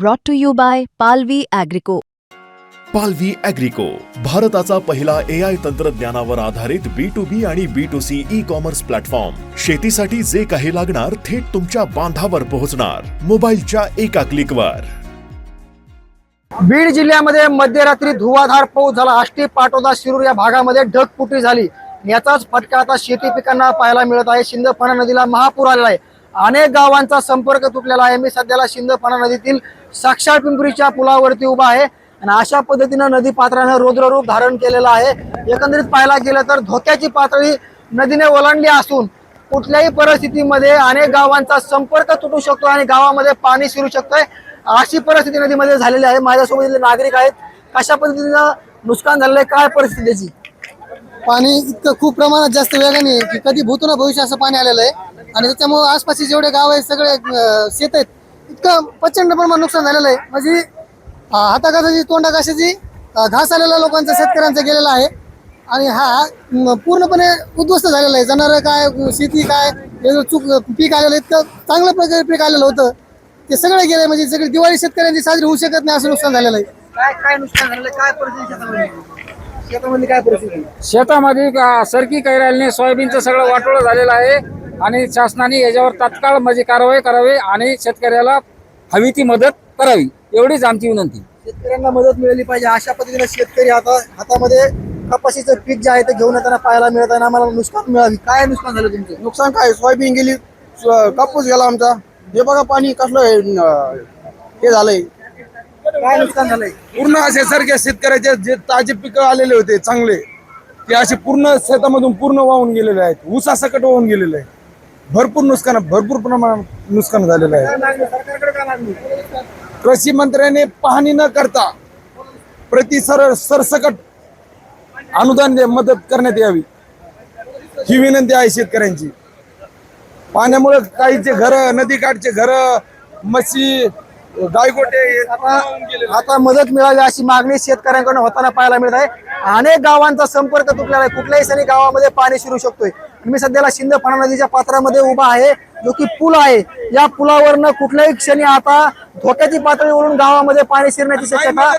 brought to you by Palvi Agrico. पालवी अॅग्रिको भारताचा पहिला ए आय तंत्रज्ञानावर आधारित बी टू बी आणि B to C e commerce platform शेतीसाठी जे काही लागणार थेट तुमच्या बांधावर पोहोचणार. मोबाईलच्या एका क्लिकवर बीड जिल्ह्यामध्ये मध्यरात्री धुवाधार पाऊस झाला. आष्टी पाटोदा शिरूर या भागामध्ये ढगफुटी झाली. याचाच फटका आता शेती पिकांना पाहायला मिळत आहे. शिंदफणा नदीला महापूर आलेला आहे. अनेक गावांचा संपर्क तुटलेला आहे. मी सध्याला शिंदफणा नदीतील साक्षाळ पिंपरीच्या पुलावरती उभा आहे. आणि अशा पद्धतीनं नदी पात्रानं रुद्ररूप धारण केलेलं आहे. एकंदरीत पाहायला गेलं तर धोक्याची पातळी नदीने ओलांडली असून कुठल्याही परिस्थितीमध्ये अनेक गावांचा संपर्क तुटू शकतो आणि गावामध्ये पाणी शिरू शकतंय. अशी परिस्थिती नदीमध्ये झालेली आहे. माझ्यासोबत इथले नागरिक आहेत. कशा पद्धतीनं नुकसान झालेलं आहे? काय परिस्थिती पाणी इतकं खूप प्रमाणात जास्त वेगाने की कधी भूतून भविष्य असं पाणी आलेलं आहे. आणि त्याच्यामुळे आसपासचे जेवढे गाव आहेत सगळे शेत आहेत इतकं प्रचंड प्रमाणात नुकसान झालेलं आहे. म्हणजे हाताघाताची तोंडाघासाची अं, घास आलेला लोकांचा शेतकऱ्यांचा गेलेला आहे. आणि हा पूर्णपणे उद्ध्वस्त झालेला आहे. जनावर काय शेती काय हे चूक पीक आलेलं इतकं चांगल्या प्रकारे पीक आलेलं होतं. ते सगळे गेले म्हणजे सगळी दिवाळी शेतकऱ्यांची साजरी होऊ शकत नाही असं नुकसान झालेलं आहे. काय काय नुकसान झालेलं? आहे काय परिस्थिती शेतामध्ये? काय परिस्थिती? शेतामध्ये का- सरकी कैरालने सोयाबीनचं सगळं वाटोळं झालेलं आहे. आणि शासनाने याच्यावर तात्काळ म्हणजे कारवाई करावी आणि शेतकऱ्याला हवी ती मदत करावी. एवढीच आमची विनंती. शेतकऱ्यांना मदत मिळाली पाहिजे. अशा पद्धतीने शेतकरी आता हातामध्ये कपाशीचं पीक जे आहे ते घेऊन येताना पाहायला मिळत आहे. आम्हाला नुकसान मिळावी. काय नुकसान झालं तुमचं? नुकसान काय? सोयाबीन गेली कापूस गेला आमचा. हे बघा पाणी कसलं हे झालंय. काय नुकसान झालंय? पूर्ण असे सारख्या शेतकऱ्याचे जे ताजे पिकं आलेले होते चांगले ते असे पूर्ण शेतामधून पूर्ण वाहून गेलेले आहेत. ऊसासकट वाहून गेलेले आहे. भरपूर नुकसान भरपूर प्रमाणात नुकसान झालेलं आहे. कृषी मंत्र्याने पाहणी न करता प्रति सर सरसकट अनुदान दे मदत करण्यात यावी. ही विनंती आहे शेतकऱ्यांची. पाण्यामुळे काहीचे घर नदीकाठचे घर मशी गायगोटे आता आता मदत मिळावी अशी मागणी शेतकऱ्यांकडून होताना पाहायला मिळत आहे. अनेक गावांचा संपर्क तुटलेला आहे. कुठल्याही सणी गावामध्ये पाणी शिरू शकतोय. मी सध्याला शिंदफणा नदीच्या पात्रामध्ये उभा आहे. जो की पूल आहे. या पुलावरनं कुठल्याही क्षणी आता धोक्याची पातळी वरून गावामध्ये पाणी शिरण्याची शक्यता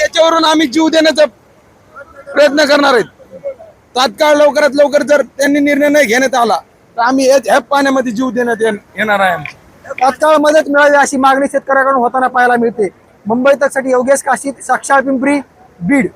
याच्यावरून आम्ही जीव देण्याचा प्रयत्न करणार आहेत. तात्काळ लवकरात लवकर जर त्यांनी निर्णय नाही घेण्यात आला तर आम्ही या- ह्या पाण्यामध्ये जीव देण्यात येण- येणार आहे. तात्काळ मदत मिळावी अशी मागणी शेतकऱ्याकडून होताना पाहायला मिळते. मुंबई तकसाठी योगेश काशीत साक्षाळ पिंपरी बीड.